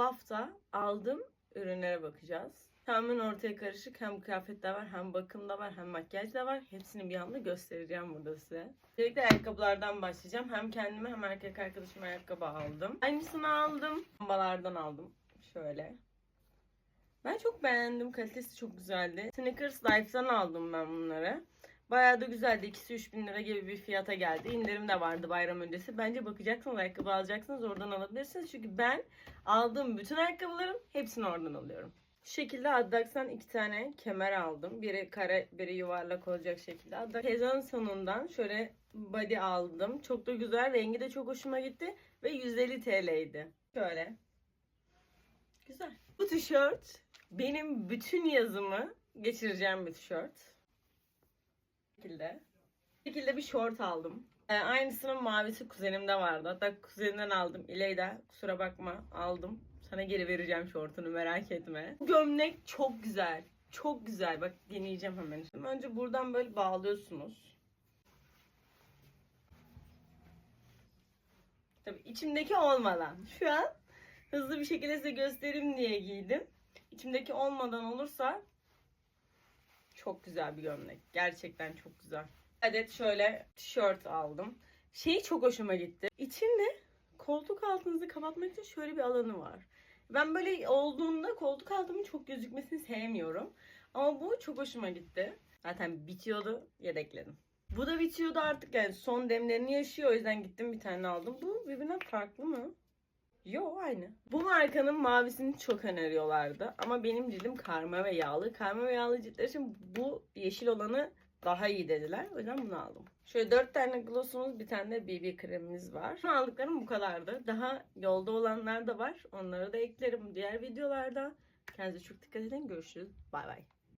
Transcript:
bu hafta aldığım ürünlere bakacağız. Tamamen ortaya karışık hem kıyafetler var hem bakım da var hem makyaj da var. Hepsini bir anda göstereceğim burada size. Öncelikle ayakkabılardan başlayacağım. Hem kendime hem erkek arkadaşıma ayakkabı aldım. Aynısını aldım. Lambalardan aldım. Şöyle. Ben çok beğendim. Kalitesi çok güzeldi. Sneakers Life'dan aldım ben bunları. Bayağı da güzeldi. İkisi 3000 lira gibi bir fiyata geldi. İndirim de vardı bayram öncesi. Bence bakacaksınız ayakkabı alacaksınız oradan alabilirsiniz. Çünkü ben aldığım bütün ayakkabıların hepsini oradan alıyorum. Şu şekilde Addax'tan iki tane kemer aldım. Biri kare, biri yuvarlak olacak şekilde. Addax sezon sonundan şöyle body aldım. Çok da güzel. Rengi de çok hoşuma gitti. Ve 150 TL'ydi. Şöyle. Güzel. Bu tişört benim bütün yazımı geçireceğim bir tişört. Şekilde. Bu şekilde bir şort aldım. Ee, aynısının mavisi kuzenimde vardı. Hatta kuzenimden aldım. İleyda kusura bakma aldım. Sana geri vereceğim şortunu merak etme. Bu gömlek çok güzel. Çok güzel. Bak deneyeceğim hemen. Şimdi önce buradan böyle bağlıyorsunuz. Tabii içimdeki olmadan. Şu an hızlı bir şekilde size göstereyim diye giydim. İçimdeki olmadan olursa çok güzel bir gömlek. Gerçekten çok güzel. Adet şöyle tişört aldım. Şeyi çok hoşuma gitti. İçinde koltuk altınızı kapatmak için şöyle bir alanı var. Ben böyle olduğunda koltuk altımın çok gözükmesini sevmiyorum. Ama bu çok hoşuma gitti. Zaten bitiyordu, yedekledim. Bu da bitiyordu artık yani son demlerini yaşıyor. O yüzden gittim bir tane aldım. Bu birbirinden farklı mı? Yo aynı. Bu markanın mavisini çok öneriyorlardı. Ama benim cildim karma ve yağlı. Karma ve yağlı ciltler için bu yeşil olanı daha iyi dediler. O yüzden bunu aldım. Şöyle dört tane glossumuz, bir tane de BB kremimiz var. Şu aldıklarım bu kadardı. Daha yolda olanlar da var. Onları da eklerim diğer videolarda. Kendinize çok dikkat edin. Görüşürüz. Bay bay.